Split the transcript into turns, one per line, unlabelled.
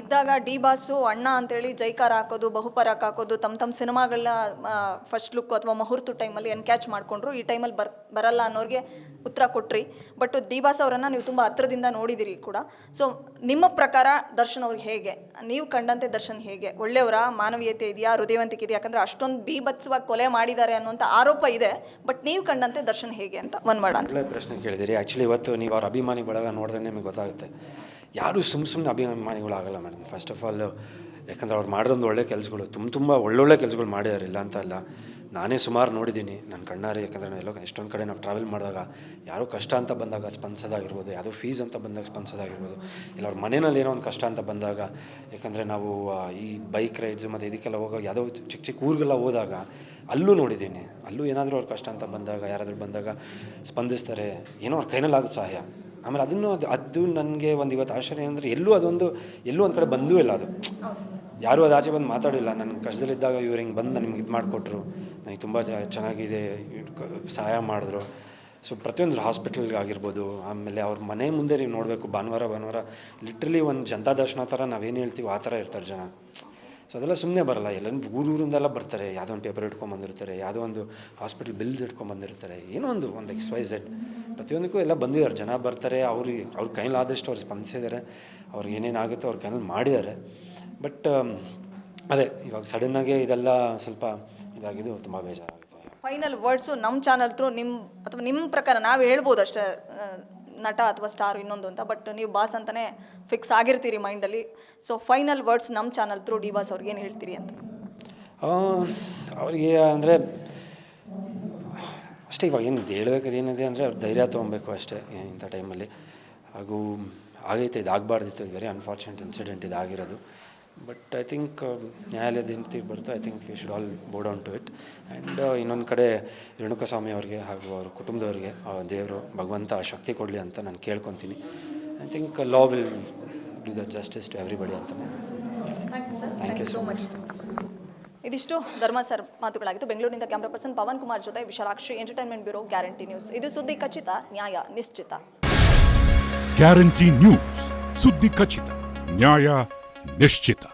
ಇದ್ದಾಗ D boss, ಅಣ್ಣ ಅಂತೇಳಿ ಜೈಕಾರ ಹಾಕೋದು ಬಹುಪರಾಕ್ ಹಾಕೋದು ತಮ್ಮ ತಮ್ಮ ಸಿನಿಮಾಗಳನ್ನ ಫಸ್ಟ್ ಲುಕ್ ಅಥವಾ ಮುಹೂರ್ತ ಟೈಮಲ್ಲಿ ಎನ್ಕ್ಯಾಚ್ ಮಾಡಿಕೊಂಡ್ರು, ಈ ಟೈಮಲ್ಲಿ ಬರ್, ಬರಲ್ಲ ಅನ್ನೋರಿಗೆ ಉತ್ತರ ಕೊಟ್ರಿ. ಬಟ್ ಡಿ ಬಾಸ್ ಅವರನ್ನು ನೀವು ತುಂಬ ಹತ್ರದಿಂದ ನೋಡಿದಿರಿ ಕೂಡ. ಸೊ ನಿಮ್ಮ ಪ್ರಕಾರ ದರ್ಶನ್ ಅವ್ರಿಗೆ ಹೇಗೆ? ನೀವು ಕಂಡಂತೆ ದರ್ಶನ್ ಹೇಗೆ? ಒಳ್ಳೆಯವರ? ಮಾನವೀಯತೆ ಇದೆಯಾ? ಹೃದಯವಂತಿಕೆ ಇದೆಯಾ ಯಾಕಂದರೆ ಅಷ್ಟೊಂದು ಬೀಭತ್ಸವಾಗಿ ಕೊಲೆ ಮಾಡಿದ್ದಾರೆ ಅನ್ನುವಂಥ ಆರೋಪ ಇದೆ. ಬಟ್ ನೀವು ಕಂಡಂತೆ ದರ್ಶನ್ ಹೇಗೆ ಅಂತ ಒಂದು ಮಾಡ
ಒಳ್ಳೆ ಪ್ರಶ್ನೆ ಕೇಳಿದಿರಿ. ಆ್ಯಕ್ಚುಲಿ ಇವತ್ತು ನೀವು ಅವ್ರ ಅಭಿಮಾನಿ ಬಳಗ ನೋಡಿದ್ರೆ ನಿಮಗೆ ಗೊತ್ತಾಗುತ್ತೆ. ಯಾರು ಸುಮ್ಮ ಸುಮ್ಮನೆ ಅಭಿಮಾನಿಗಳಾಗಲ್ಲ ಮೇಡಮ್. ಫಸ್ಟ್ ಆಫ್ ಆಲ್ ಯಾಕಂದ್ರೆ ಅವ್ರು ಮಾಡಿದೊಂದು ಒಳ್ಳೆ ಕೆಲಸಗಳು, ತುಂಬ ತುಂಬ ಒಳ್ಳೊಳ್ಳೆ ಕೆಲಸಗಳು ಮಾಡಿದ್ದಾರೆ ಇಲ್ಲ ಅಂತ ಅಲ್ಲ. ನಾನೇ ಸುಮಾರು ನೋಡಿದ್ದೀನಿ ನನ್ನ ಕಣ್ಣಾರೆ, ಯಾಕಂದರೆ ನಾವು ಎಲ್ಲೋ ಎಷ್ಟೊಂದು ಕಡೆ ನಾವು ಟ್ರಾವೆಲ್ ಮಾಡಿದಾಗ ಯಾರೋ ಕಷ್ಟ ಅಂತ ಬಂದಾಗ ಸ್ಪಂದಿಸೋದಾಗಿರ್ಬೋದು, ಯಾವುದೋ ಫೀಸ್ ಅಂತ ಬಂದಾಗ ಸ್ಪಂದಿಸೋದಾಗಿರ್ಬೋದು, ಇಲ್ಲ ಅವ್ರ ಮನೆಯಲ್ಲಿ ಏನೋ ಒಂದು ಕಷ್ಟ ಅಂತ ಬಂದಾಗ, ಯಾಕಂದರೆ ನಾವು ಈ ಬೈಕ್ ರೈಡ್ಸ್ ಮತ್ತು ಇದಕ್ಕೆಲ್ಲ ಹೋಗೋ ಯಾವುದೋ ಚಿಕ್ಕ ಚಿಕ್ಕ ಊರಿಗೆಲ್ಲ ಹೋದಾಗ ಅಲ್ಲೂ ನೋಡಿದ್ದೀನಿ ಅಲ್ಲೂ ಏನಾದರೂ ಅವ್ರ ಕಷ್ಟ ಅಂತ ಬಂದಾಗ, ಯಾರಾದರೂ ಬಂದಾಗ ಸ್ಪಂದಿಸ್ತಾರೆ, ಏನೋ ಅವ್ರ ಕೈನಲ್ಲಾದ ಸಹಾಯ. ಆಮೇಲೆ ಅದನ್ನು ಅದು ಅದು ನನಗೆ ಒಂದು ಇವತ್ತು ಆಶ್ಚರ್ಯ ಅಂದರೆ ಎಲ್ಲೂ ಅದೊಂದು, ಎಲ್ಲೂ ಒಂದು ಕಡೆ ಬಂದೂ ಇಲ್ಲ ಅದು. ಯಾರೂ ಅದು ಆಚೆ ಬಂದು ಮಾತಾಡಿಲ್ಲ. ನನ್ನ ಕಷ್ಟದಲ್ಲಿದ್ದಾಗ ಇವ್ರು ಹಿಂಗೆ ಬಂದು ನಿಮ್ಗೆ ಇದು ಮಾಡಿಕೊಟ್ರು. ನನಗೆ ತುಂಬ ಚೆನ್ನಾಗಿದೆ ಸಹಾಯ ಮಾಡಿದ್ರು. ಸೊ ಪ್ರತಿಯೊಂದು ಹಾಸ್ಪಿಟಲ್ಗೆ ಆಗಿರ್ಬೋದು ಆಮೇಲೆ ಅವ್ರ ಮನೆ ಮುಂದೆ ನೀವು ನೋಡಬೇಕು, ಭಾನುವಾರ ಭಾನುವಾರ, ಲಿಟ್ರಲಿ ಒಂದು ಜನತಾ ದರ್ಶನ ಥರ ನಾವೇನು ಹೇಳ್ತೀವಿ ಆ ಥರ ಇರ್ತಾರೆ ಜನ. ಸೊ ಅದೆಲ್ಲ ಸುಮ್ಮನೆ ಬರಲ್ಲ. ಎಲ್ಲ ಊರೂರಿಂದೆಲ್ಲ ಬರ್ತಾರೆ. ಯಾವುದೋ ಒಂದು ಪೇಪರ್ ಇಟ್ಕೊಂಬಂದಿರ್ತಾರೆ, ಯಾವುದೋ ಒಂದು ಹಾಸ್ಪಿಟಲ್ ಬಿಲ್ಸ್ ಇಟ್ಕೊಂಬಂದಿರ್ತಾರೆ, ಏನೋ ಒಂದು ಒಂದು ಎಕ್ಸ್ ವೈ ಝೆಡ್ ಪ್ರತಿಯೊಂದಕ್ಕೂ ಎಲ್ಲ ಬಂದಿದ್ದಾರೆ. ಜನ ಬರ್ತಾರೆ ಅವ್ರಿಗೆ ಅವ್ರ ಕೈಲಾದಷ್ಟು ಅವ್ರು ಸ್ಪಂದಿಸಿದ್ದಾರೆ. ಅವ್ರಿಗೆ ಏನೇನಾಗುತ್ತೋ ಅವ್ರ ಕೈನಲ್ಲಿ ಮಾಡಿದ್ದಾರೆ. ಬಟ್ ಅದೇ, ಇವಾಗ ಸಡನ್ನಾಗೆ ಇದೆಲ್ಲ ಸ್ವಲ್ಪ ಇದಾಗಿದ್ದು ತುಂಬ ಬೇಜಾರಾಗುತ್ತೆ.
ಫೈನಲ್ ವರ್ಡ್ಸು ನಮ್ಮ ಚಾನಲ್ ತ್ರೂ ನಿಮ್ಮ ಅಥವಾ ನಿಮ್ಮ ಪ್ರಕಾರ ನಾವು ಹೇಳ್ಬೋದು ಅಷ್ಟೇ ನಟ ಅಥವಾ ಸ್ಟಾರ್ ಇನ್ನೊಂದು ಅಂತ, ಬಟ್ ನೀವು ಬಾಸ್ ಅಂತಲೇ ಫಿಕ್ಸ್ ಆಗಿರ್ತೀರಿ ಮೈಂಡಲ್ಲಿ ಸೊ ಫೈನಲ್ ವರ್ಡ್ಸ್ ನಮ್ಮ ಚಾನಲ್ ತ್ರೂ ಡಿ ಬಾಸ್ ಅವ್ರಿಗೆ ಏನು ಹೇಳ್ತೀರಿ ಅಂತ?
ಅವ್ರಿಗೆ ಅಂದರೆ, ಅಷ್ಟೇ ಇವಾಗ ಏನು ಹೇಳ್ಬೇಕದು ಏನಿದೆ ಅಂದರೆ ಅವ್ರು ಧೈರ್ಯ ತೊಗೊಬೇಕು ಅಷ್ಟೇ ಇಂಥ ಟೈಮಲ್ಲಿ ಹಾಗೂ, ಆಗೈತೆ, ಇದಾಗಬಾರ್ದಿತ್ತು, ಇದು ವೆರಿ ಅನ್ಫಾರ್ಚುನೇಟ್ ಇನ್ಸಿಡೆಂಟ್ ಇದಾಗಿರೋದು. ಬಟ್ ಐ ಥಿಂಕ್ ನ್ಯಾಯಾಲಯದ ಏನು ತೀರ್ಪು ಬರುತ್ತೆ I think we should all bow down to it and ಇನ್ನೊಂದು ಕಡೆ ರೇಣುಕಸ್ವಾಮಿ ಅವರಿಗೆ ಹಾಗೂ ಅವ್ರ ಕುಟುಂಬದವ್ರಿಗೆ ದೇವರು ಭಗವಂತ ಶಕ್ತಿ ಕೊಡಲಿ ಅಂತ ನಾನು ಕೇಳ್ಕೊತೀನಿ. I think law will do the justice to everybody ಅಂತಲೇ ಹೇಳ್ತೀನಿ. ಥ್ಯಾಂಕ್ ಯು ಸೊ ಮಚ್
ಇದಿಷ್ಟು ಧರ್ಮ ಸರ್ ಮಾತುಗಳಾಗಿತ್ತು ಬೆಂಗಳೂರಿನಿಂದ ಕ್ಯಾಮ್ರಾ ಪರ್ಸನ್ ಪವನ್ ಕುಮಾರ್ ಜೊತೆ Vishalakshi entertainment bureau guarantee news. ಇದು ಸುದ್ದಿ ಖಚಿತ ನ್ಯಾಯ ನಿಶ್ಚಿತ.
ಗ್ಯಾರಂಟಿ ನ್ಯೂಸ್ ಸುದ್ದಿ ಖಚಿತ ನ್ಯಾಯ ನಿಶ್ಚಿತ